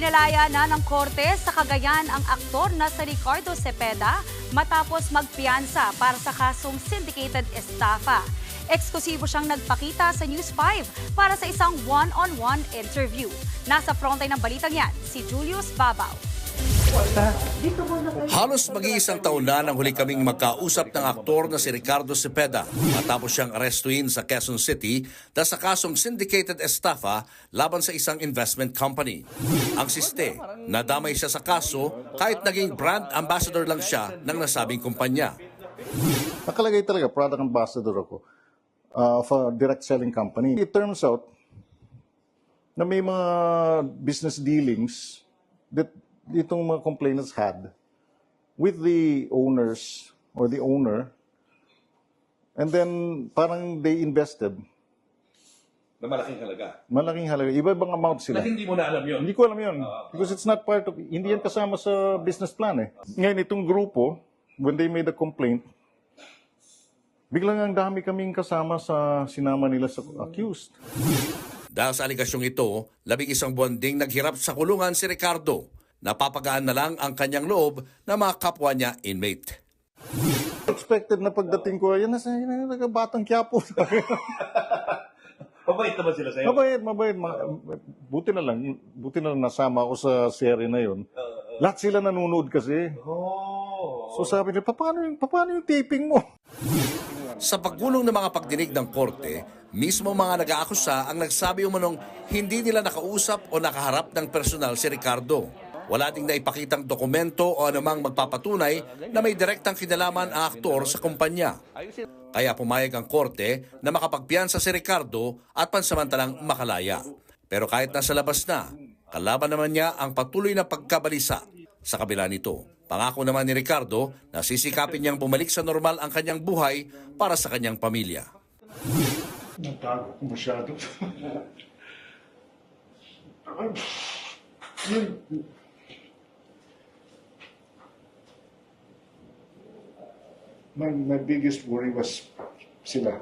Pinalaya na ng korte sa Cagayan ang aktor na si Ricardo Cepeda matapos magpiyansa para sa kasong syndicated estafa. Eksklusibo siyang nagpakita sa News 5 para sa isang one-on-one interview. Nasa frontline ng balitang yan, si Julius Babaw. Halos mag-iisang taon na nang huli kaming magkausap ng aktor na si Ricardo Cepeda matapos siyang arestuin sa Quezon City dahil sa kasong syndicated estafa laban sa isang investment company. Ang siste, nadamay siya sa kaso kahit naging brand ambassador lang siya ng nasabing kumpanya. Nakalagay talaga, product ambassador ako uh, of a direct selling company. It turns out na may mga business dealings that itong mga complainants had with the owners or the owner and then parang they invested na malaking halaga. malaking halaga. Iba-ibang amount sila. Na hindi mo na alam yun. Hindi ko alam yun. Because it's not part of, hindi yan kasama sa business plan eh. Ngayon, itong grupo, when they made a complaint, biglang ang dami kaming kasama sa sinama nila sa accused. Dahil sa aligasyong ito, labing isang buwan ding naghirap sa kulungan si Ricardo. Napapagaan na lang ang kanyang loob na mga kapwa niya inmate. Expected na pagdating ko, yan na sa yan na batang Quiapo. Mabait naman sila sa'yo. mabait, mabait. Ma- buti na lang, buti na lang nasama ako sa serie na yon. Lahat sila nanonood kasi. Oh. So sabi niya, paano yung, paano yung taping mo? Sa pagulong ng mga pagdinig ng korte, mismo mga nag-aakusa ang nagsabi umanong hindi nila nakausap o nakaharap ng personal si Ricardo. Wala ding naipakitang dokumento o anumang magpapatunay na may direktang kinalaman ang aktor sa kumpanya. Kaya pumayag ang korte na makapagpiyansa si Ricardo at pansamantalang makalaya. Pero kahit nasa labas na, kalaban naman niya ang patuloy na pagkabalisa. Sa kabila nito, pangako naman ni Ricardo na sisikapin niyang bumalik sa normal ang kanyang buhay para sa kanyang pamilya. Natago ko masyado. My, my biggest worry was sila.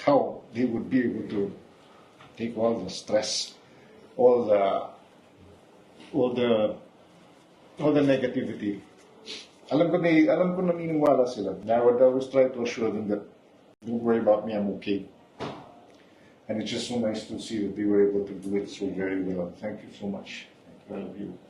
How they would be able to take all the stress, all the, all the, all the negativity. Alam ko na, alam ko naniniwala sila. And I would always try to assure them that don't worry about me, I'm okay. And it's just so nice to see that they were able to do it so very well. Thank you so much. Thank you, all of you.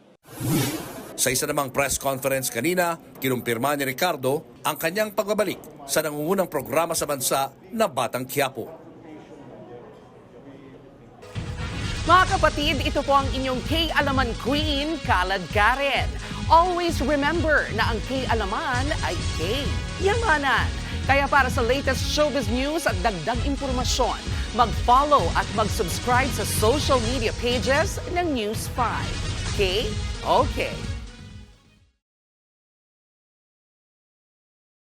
Sa isa namang press conference kanina, kinumpirma ni Ricardo ang kanyang pagbabalik sa nangungunang programa sa bansa na Batang Quiapo. Mga kapatid, ito po ang inyong K-Alaman Queen, Kalad Karen. Always remember na ang K-Alaman ay K. Yamanan. Kaya para sa latest showbiz news at dagdag impormasyon, mag-follow at mag-subscribe sa social media pages ng News 5. Okay, okay.